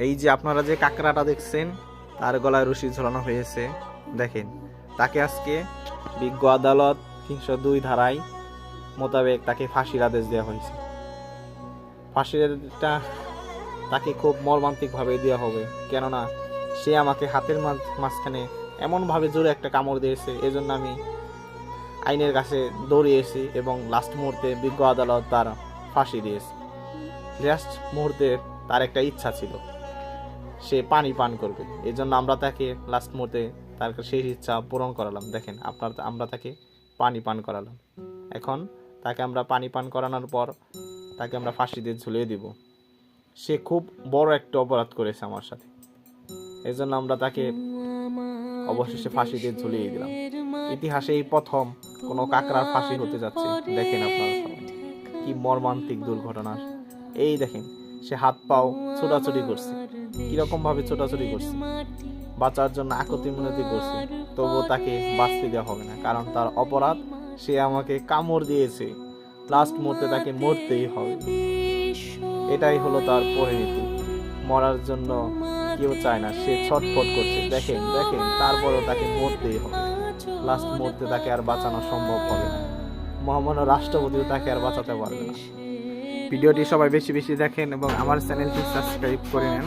এই যে আপনারা যে কাঁকড়াটা দেখছেন, তার গলায় রশি ঝোলানো হয়েছে, দেখেন। তাকে আজকে বিজ্ঞ আদালত তিনশো দুই ধারায় মোতাবেক তাকে ফাঁসির আদেশ দেওয়া হয়েছে। ফাঁসিটা তাকে খুব মর্মান্তিকভাবে দেওয়া হবে। কেননা, সে আমাকে হাতের মাঝ- মাঝখানে এমনভাবে জোরে একটা কামড় দিয়েছে, এজন্য আমি আইনের কাছে দৌড়িয়েছি এবং লাস্ট মুহূর্তে বিজ্ঞ আদালত তার ফাঁসি দিয়েছে। লাস্ট মুহূর্তে তার একটা ইচ্ছা ছিল। সে পানি পান করবে। এই জন্য আমরা তাকে লাস্ট মুহূর্তে তার সেই ইচ্ছা পূরণ করালাম। দেখেন, আপনার আমরা তাকে পানি পান করালাম। এখন তাকে আমরা পানি পান করানোর পর তাকে আমরা ফাঁসি দিয়ে ঝুলিয়ে দিব। সে খুব বড় একটা অপরাধ করেছে আমার সাথে। এই জন্য আমরা তাকে অবশেষে ফাঁসি দিয়ে ঝুলিয়ে দিলাম। ইতিহাসে এই প্রথম কোনো কাকড়ার ফাঁসি হতে যাচ্ছে। দেখেন আপনারা কি মর্মান্তিক দুর্ঘটনা। এই দেখেন, সে হাত পাও ছোটাছুটি করছে। কীরকম ভাবে ছোটাছুটি করছে। বাঁচার জন্য আকতি মিনতি করছে, তবুও তাকে বাঁচতে দেওয়া হবে না, কারণ তার অপরাধ সে আমাকে কামড় দিয়েছে। লাস্ট মুহূর্তে তাকে মরতেই হবে। এটাই হলো তার পরিণতি। মরার জন্য কেউ চায় না, সে ছটফট করছে। দেখেন দেখেন, তারপরেও তাকে মরতেই হবে। লাস্ট মুহূর্তে তাকে আর বাঁচানো সম্ভব হবে না। মহামান্য রাষ্ট্রপতিও তাকে আর বাঁচাতে পারবে না। ভিডিওটি সবাই বেশি বেশি দেখেন এবং আমার চ্যানেলটি সাবস্ক্রাইব করে নেন।